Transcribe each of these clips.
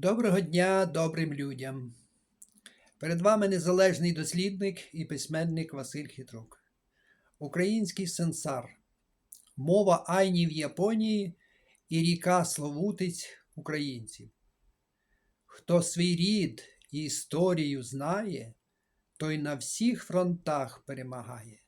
Доброго дня добрим людям. Перед вами незалежний дослідник і письменник Василь Хитрук. Український сенсар. Мова Айні в Японії і ріка Словутиць українців. Хто свій рід і історію знає, той на всіх фронтах перемагає.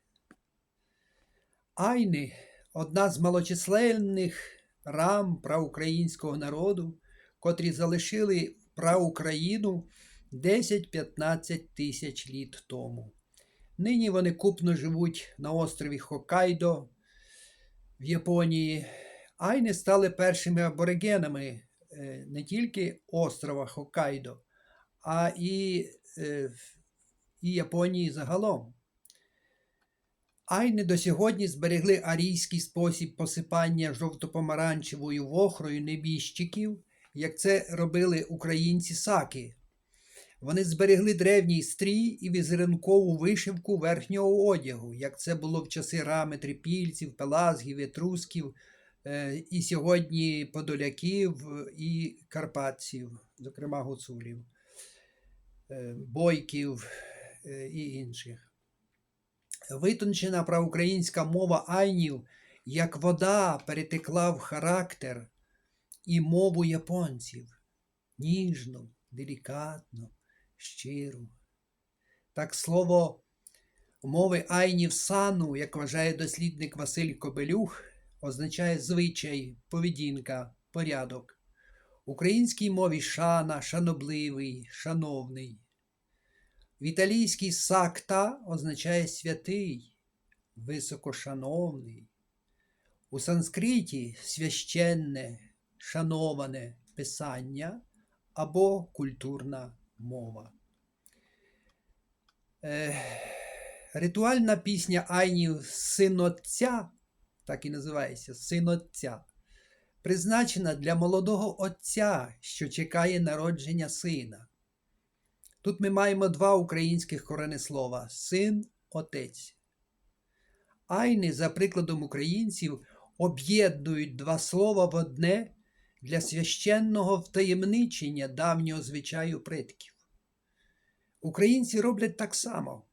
Айни одна з малочисленних рам праукраїнського народу, котрі залишили праукраїну 10-15 тисяч літ тому. Нині вони купно живуть на острові Хоккайдо в Японії. Айни стали першими аборигенами е, не тільки острова Хоккайдо, а і, е, і Японії загалом. Айни до сьогодні зберегли арійський спосіб посипання жовто-помаранчевою вохрою небіжчиків, як це робили українці саки. Вони зберегли древній стрій і візерункову вишивку верхнього одягу, як це було в часи рами трипільців, пелазгів, етрусків, е, і сьогодні подоляків і карпатців, зокрема гуцулів, е, бойків е, і інших. Витончена проукраїнська мова айнів, як вода, перетекла в характер і мову японців ніжну, делікатну, щиру. Так слово мови айнів сану, як вважає дослідник Василь Кобелюх, означає звичай, поведінка, порядок. Українській мові шана, шанобливий, шановний. В італійській сакта означає святий, високошановний. У санскриті священне, шановане писання або культурна мова. Е, ритуальна пісня Айнів Син Отця, так і називається Син призначена для молодого отця, що чекає народження сина. Тут ми маємо два українських коренеслова син, отець. Айни, за прикладом українців, об'єднують два слова в одне для священного втаємничення давнього звичаю предків. Українці роблять так само.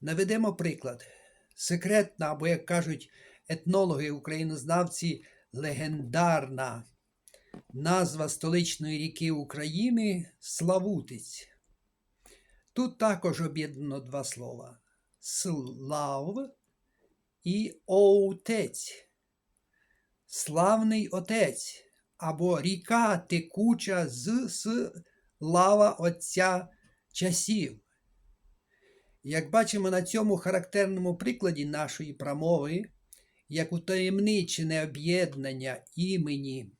Наведемо приклад. Секретна, або, як кажуть етнологи, українознавці, легендарна назва столичної ріки України Славутиць. Тут також об'єднано два слова: слав і отець. Славний отець або ріка текуча з з лава Отця часів. Як бачимо на цьому характерному прикладі нашої промови, як утаємничене об'єднання імені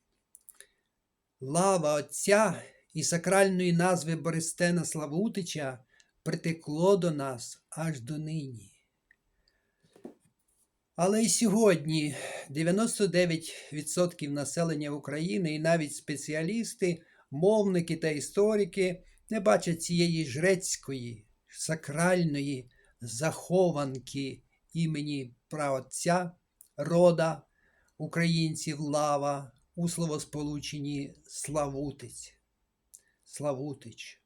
лава Отця і сакральної назви Бористена Славутича притекло до нас аж до нині. Але й сьогодні 99% населення України і навіть спеціалісти, мовники та історики не бачать цієї жрецької, сакральної захованки імені праотця, рода українців лава у словосполученні Славутиць. Славутич.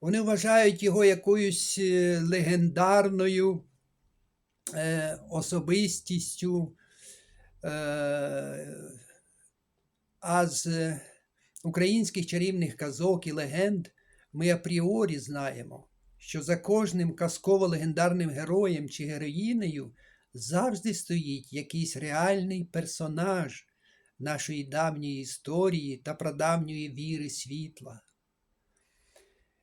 Вони вважають його якоюсь е, легендарною е, особистістю, е, а з українських чарівних казок і легенд ми апріорі знаємо, що за кожним казково-легендарним героєм чи героїнею завжди стоїть якийсь реальний персонаж нашої давньої історії та прадавньої віри світла.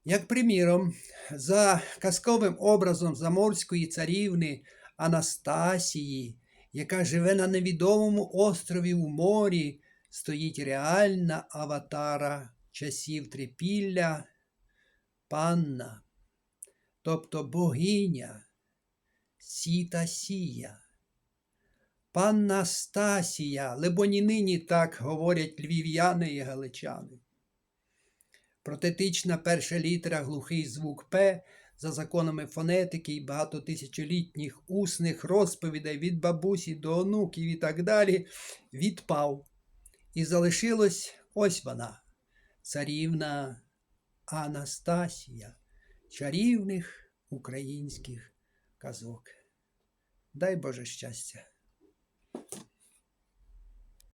Як приміром, за казковим образом заморської царівни Анастасії, яка живе на невідомому острові у морі, стоїть реальна аватара часів трипілля, панна, тобто богиня Сіта Сія. Панна Стасія, лебоні нині так говорять львів'яни і галичани. Протетична перша літера глухий звук П за законами фонетики і багатотисячолітніх усних розповідей від бабусі до онуків і так далі відпав. І залишилось ось вона, царівна Анастасія чарівних українських казок. Дай Боже щастя!